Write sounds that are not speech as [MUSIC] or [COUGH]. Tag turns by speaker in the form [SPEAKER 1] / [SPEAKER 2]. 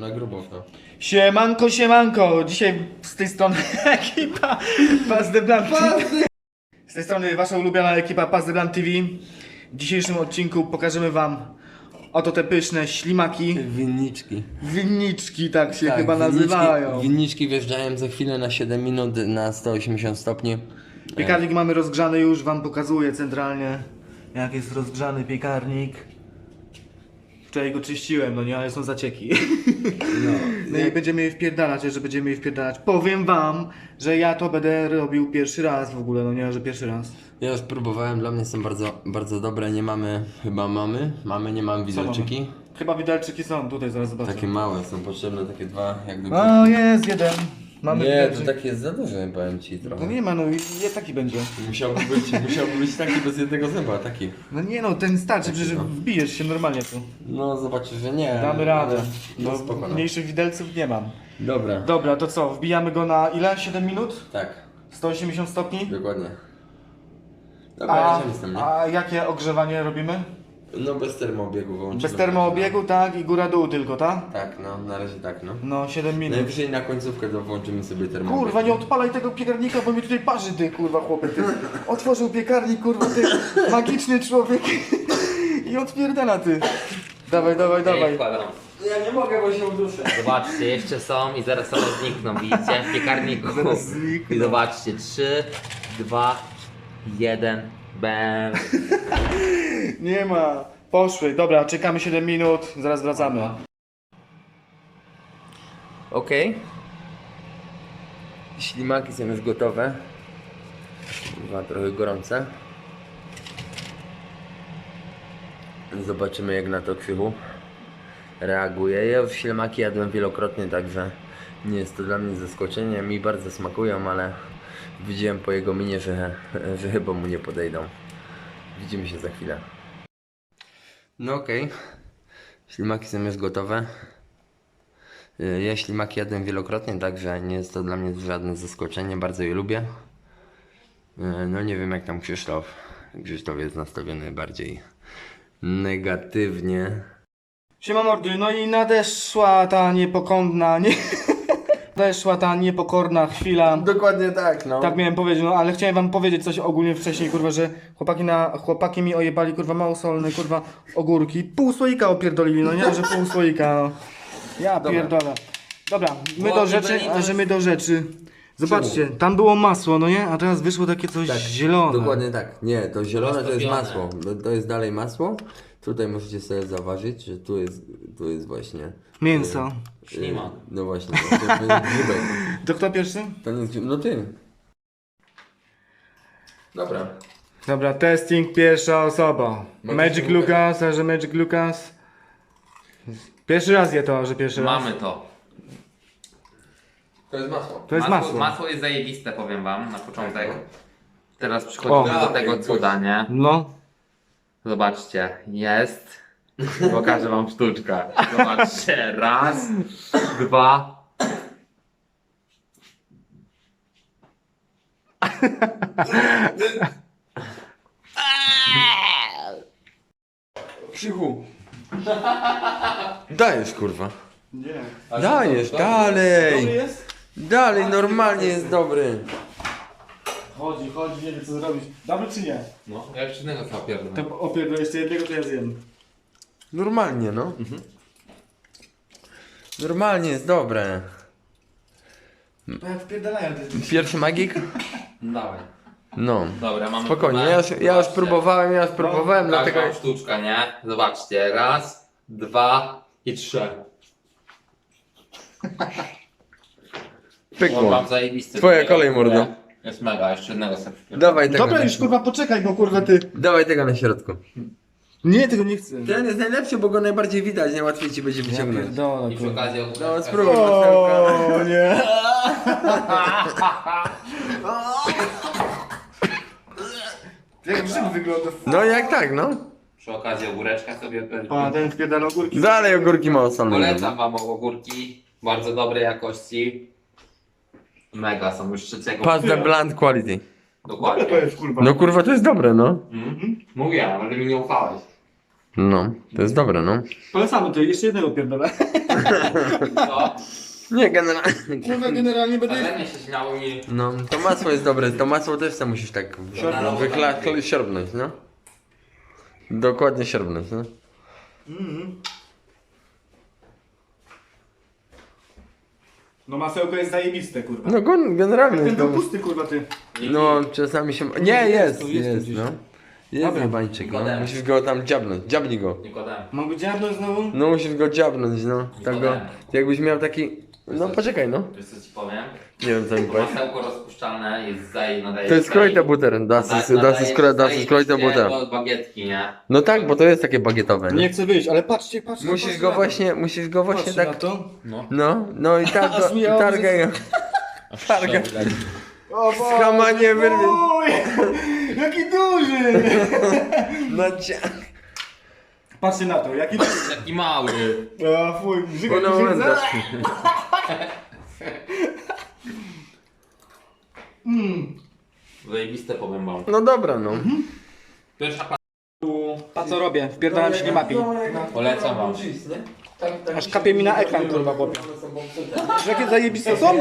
[SPEAKER 1] Na grubo to.
[SPEAKER 2] Siemanko, siemanko! Dzisiaj z tej strony [LAUGHS] ekipa Paz de Blanc Z tej strony wasza ulubiona ekipa Paz de Blanc TV W dzisiejszym odcinku pokażemy wam oto te pyszne ślimaki
[SPEAKER 1] Winniczki.
[SPEAKER 2] Winniczki, tak się
[SPEAKER 1] Tak,
[SPEAKER 2] chyba
[SPEAKER 1] winniczki-
[SPEAKER 2] nazywają
[SPEAKER 1] Winniczki wjeżdżają za chwilę na 7 minut na 180 stopni.
[SPEAKER 2] Piekarnik mamy rozgrzany już, wam pokazuję centralnie Jak jest rozgrzany piekarnik Wczoraj go czyściłem, no nie, ale są zacieki [LAUGHS] No i będziemy je wpierdalać, że będziemy je wpierdalać. Powiem wam, że ja to będę robił pierwszy raz w ogóle, no nie, że pierwszy raz.
[SPEAKER 1] Ja już próbowałem, dla mnie są bardzo, bardzo dobre. Nie mamy, chyba mamy, mamy, nie mam widelczyki.
[SPEAKER 2] Chyba widelczyki są, tutaj zaraz zobaczę.
[SPEAKER 1] Takie małe są potrzebne, takie dwa, jak gdyby.
[SPEAKER 2] O, jest jeden. Mamy
[SPEAKER 1] Nie, to takie jest za duże, powiem ci
[SPEAKER 2] No
[SPEAKER 1] trochę.
[SPEAKER 2] nie ma, no i nie taki będzie.
[SPEAKER 1] Musiałby być, musiałby być taki bez jednego zęba, taki.
[SPEAKER 2] No nie no, ten starczy, przecież wbijesz się normalnie tu.
[SPEAKER 1] No zobaczysz, że nie.
[SPEAKER 2] Damy radę.
[SPEAKER 1] No
[SPEAKER 2] No,
[SPEAKER 1] no.
[SPEAKER 2] mniejszych widelców nie mam.
[SPEAKER 1] Dobra.
[SPEAKER 2] Dobra, to co, wbijamy go na ile? 7 minut?
[SPEAKER 1] Tak,
[SPEAKER 2] 180 stopni?
[SPEAKER 1] dokładnie. Dobra,
[SPEAKER 2] A,
[SPEAKER 1] jedziemy z tym, nie?
[SPEAKER 2] a jakie ogrzewanie robimy?
[SPEAKER 1] No bez termoobiegu wyłączymy.
[SPEAKER 2] Bez termoobiegu, tak? I góra-dół tylko, tak?
[SPEAKER 1] Tak, no, na razie tak, no.
[SPEAKER 2] No, 7 minut.
[SPEAKER 1] Najwyżej na końcówkę to włączymy sobie termoobieg.
[SPEAKER 2] Kurwa, nie odpalaj tego piekarnika, bo mi tutaj parzy ty, kurwa, chłopie, ty. Otworzył piekarnik, kurwa, ty, magiczny człowiek. [LAUGHS] I odpierdala, ty. Dawaj, dawaj, dawaj.
[SPEAKER 3] wkładam.
[SPEAKER 1] Ja nie mogę, bo się uduszę.
[SPEAKER 3] Zobaczcie, jeszcze są i zaraz one znikną, widzicie? W piekarniku.
[SPEAKER 2] Zaraz znikną.
[SPEAKER 3] I zobaczcie, 3, 2, 1, bam. [LAUGHS] [LAUGHS]
[SPEAKER 2] Nie ma. Poszły. Dobra, czekamy 7 minut, zaraz wracamy.
[SPEAKER 1] Okej. Ślimaki są już gotowe. Chyba trochę gorące. Zobaczymy jak na to krzywu reaguje. Ja już ślimaki jadłem wielokrotnie, także nie jest to dla mnie zaskoczenie. Mi bardzo smakują, ale widziałem po jego minie, że, że chyba mu nie podejdą. Widzimy się za chwilę. No okej. Ślimaki są już gotowe. Ja ślimaki jadłem wielokrotnie, także nie jest to dla mnie żadne zaskoczenie, bardzo je lubię. No nie wiem jak tam Krzysztof. Krzysztof jest nastawiony bardziej negatywnie.
[SPEAKER 2] Siema mordy, no i nadeszła ta niepokątna, nie... Nadeszła ta niepokorna chwila.
[SPEAKER 1] Dokładnie tak, no.
[SPEAKER 2] Tak miałem powiedzieć, no ale chciałem wam powiedzieć coś ogólnie wcześniej, kurwa, że chłopaki na chłopaki mi ojebali, kurwa, małosolne, kurwa, ogórki. Pół słoika opierdolili, no nie, że pół słoika, no. Ja pierdolę. Dobra, my
[SPEAKER 1] Bo
[SPEAKER 2] do rzeczy,
[SPEAKER 1] byli-
[SPEAKER 2] a że my do rzeczy. Zobaczcie, tam było masło, no nie, a teraz wyszło takie coś zielone.
[SPEAKER 1] Tak, Dokładnie tak. Nie, to zielone to jest
[SPEAKER 3] Roztopione.
[SPEAKER 1] masło. To- To jest dalej masło. Tutaj możecie sobie zauważyć, że tu jest, tu jest właśnie...
[SPEAKER 2] Mięso.
[SPEAKER 1] y,
[SPEAKER 3] Ślimak.
[SPEAKER 1] No właśnie, to jest grzybek.
[SPEAKER 2] To kto pierwszy?
[SPEAKER 1] To nie jest grzyb- No ty. Dobra.
[SPEAKER 2] Dobra, testing, pierwsza osoba.
[SPEAKER 1] Magic
[SPEAKER 2] Magic
[SPEAKER 1] Lucas.
[SPEAKER 2] Lucas, a że Magic Lucas. Pierwszy raz je to, że pierwszy raz.
[SPEAKER 3] Mamy to.
[SPEAKER 1] To jest masło.
[SPEAKER 2] To jest masło.
[SPEAKER 3] Masło jest zajebiste, powiem wam, na początek. Teraz przechodzimy
[SPEAKER 2] O.
[SPEAKER 3] do tego cuda, nie?
[SPEAKER 2] No.
[SPEAKER 3] Zobaczcie, jest. Pokażę wam sztuczkę. Zobaczcie, raz, dwa.
[SPEAKER 1] Krzychu. Dajesz kurwa.
[SPEAKER 2] Nie.
[SPEAKER 1] Dajesz, dalej.
[SPEAKER 2] jest?
[SPEAKER 1] Dalej, normalnie jest dobry.
[SPEAKER 2] Chodzi, chodzi, nie wie co zrobić. Dobry czy nie?
[SPEAKER 3] No, ja jeszcze innego co pierdolę.
[SPEAKER 2] To opierdol jeszcze jednego, to ja zjem.
[SPEAKER 1] Normalnie, no. Normalnie jest dobre.
[SPEAKER 2] To jak wpierdalają te
[SPEAKER 1] Pierwszy magik?
[SPEAKER 3] Dawaj.
[SPEAKER 1] No.
[SPEAKER 3] Dobra, mamy
[SPEAKER 1] Spokojnie, ja już, ja już próbowałem, ja już próbowałem,
[SPEAKER 3] Pokażę
[SPEAKER 1] dlatego...
[SPEAKER 3] sztuczka, nie? Zobaczcie, raz, dwa i trzy.
[SPEAKER 1] Pykło.
[SPEAKER 3] wam zajebisty.
[SPEAKER 1] Twoja kolej, mordo.
[SPEAKER 3] Jest mega, jeszcze jednego sobie przypierdolę.
[SPEAKER 1] Dawaj tego.
[SPEAKER 2] Dobra
[SPEAKER 1] na-
[SPEAKER 2] już kurwa poczekaj, bo kurwa ty.
[SPEAKER 1] Dawaj tego na środku.
[SPEAKER 2] Nie, tego nie chcę.
[SPEAKER 1] Ten jest najlepszy, bo go najbardziej widać, najłatwiej ci będzie wyciągnąć.
[SPEAKER 3] I przy
[SPEAKER 2] kurwa.
[SPEAKER 3] okazji
[SPEAKER 1] No
[SPEAKER 3] ogóreczka.
[SPEAKER 1] spróbuj.
[SPEAKER 2] O nie. [LAUGHS] Jak grzyb wygląda.
[SPEAKER 1] No jak tak, no.
[SPEAKER 3] Przy okazji ogóreczka sobie
[SPEAKER 2] A, ten wpierdala ogórki.
[SPEAKER 1] Dalej ogórki ma osolne.
[SPEAKER 3] Polecam wam ogórki. Bardzo dobrej jakości. Mega, są już trzeciego.
[SPEAKER 1] Pass the bland quality.
[SPEAKER 2] To
[SPEAKER 3] Dokładnie.
[SPEAKER 2] jest kurwa.
[SPEAKER 1] No kurwa, to jest dobre, no.
[SPEAKER 3] Mhm. Mówiłem, ale mi nie ufałeś.
[SPEAKER 1] No, to jest dobre, no.
[SPEAKER 2] Polecamy to, jeszcze jednego pierdolę.
[SPEAKER 3] Co?
[SPEAKER 1] Nie, generalnie.
[SPEAKER 2] Kurwa, generalnie będę...
[SPEAKER 3] Ale nie się śmiało mi.
[SPEAKER 1] No, to masło jest dobre. To masło też sam musisz tak
[SPEAKER 3] Siorbnąć.
[SPEAKER 1] wykla... siorbnąć, no. Dokładnie siorbnąć, no.
[SPEAKER 2] Mhm. No masełko jest zajebiste, kurwa.
[SPEAKER 1] No gen- generalnie
[SPEAKER 2] Ten
[SPEAKER 1] jest
[SPEAKER 2] był pusty, kurwa, ty.
[SPEAKER 1] No, czasami się... Nie,
[SPEAKER 2] Jest
[SPEAKER 1] jest,
[SPEAKER 2] gdzieś.
[SPEAKER 1] no. Jest
[SPEAKER 2] Dobra.
[SPEAKER 1] no. Musisz go tam dziabnąć, dziabnij go.
[SPEAKER 3] Nikodem.
[SPEAKER 2] Mogę dziabnąć znowu?
[SPEAKER 1] No musisz go dziabnąć, no. Tak go... Jakbyś miał taki... No poczekaj, no.
[SPEAKER 3] Wiesz co ci powiem?
[SPEAKER 1] Nie wiem co mi
[SPEAKER 3] To
[SPEAKER 1] powiesz.
[SPEAKER 3] masełko rozpuszczalne jest zaj, nadaje
[SPEAKER 1] To jest kroj to buter, das ist, das das
[SPEAKER 3] bagietki, nie?
[SPEAKER 1] No tak, bo to jest takie bagietowe,
[SPEAKER 2] Nie
[SPEAKER 1] nie?
[SPEAKER 2] chcę wyjść, ale patrzcie, patrzcie.
[SPEAKER 1] Musisz
[SPEAKER 2] patrzcie
[SPEAKER 1] go
[SPEAKER 2] na to.
[SPEAKER 1] właśnie, musisz go właśnie
[SPEAKER 2] Patrzcie na
[SPEAKER 1] tak...
[SPEAKER 2] to.
[SPEAKER 3] No.
[SPEAKER 1] No, no i [LAUGHS] tak go, [LAUGHS]
[SPEAKER 2] Aż miało
[SPEAKER 1] targaj go. Targaj.
[SPEAKER 2] O
[SPEAKER 1] wyrwie.
[SPEAKER 2] Oj, [LAUGHS] Jaki duży!
[SPEAKER 1] No cia...
[SPEAKER 2] Patrzcie na to, jaki duży.
[SPEAKER 3] Taki mały.
[SPEAKER 2] O fuj, żygaj.
[SPEAKER 1] no,
[SPEAKER 2] Mm.
[SPEAKER 3] Zajebiste powiem wam.
[SPEAKER 1] no dobra, no.
[SPEAKER 3] Pierwsza pa...
[SPEAKER 2] A co robię? Wpierdałem się nie mapi.
[SPEAKER 3] Polecam wam.
[SPEAKER 2] Aż kapie mi na ekran, kurwa, chłopie. Jakie zajebiste są?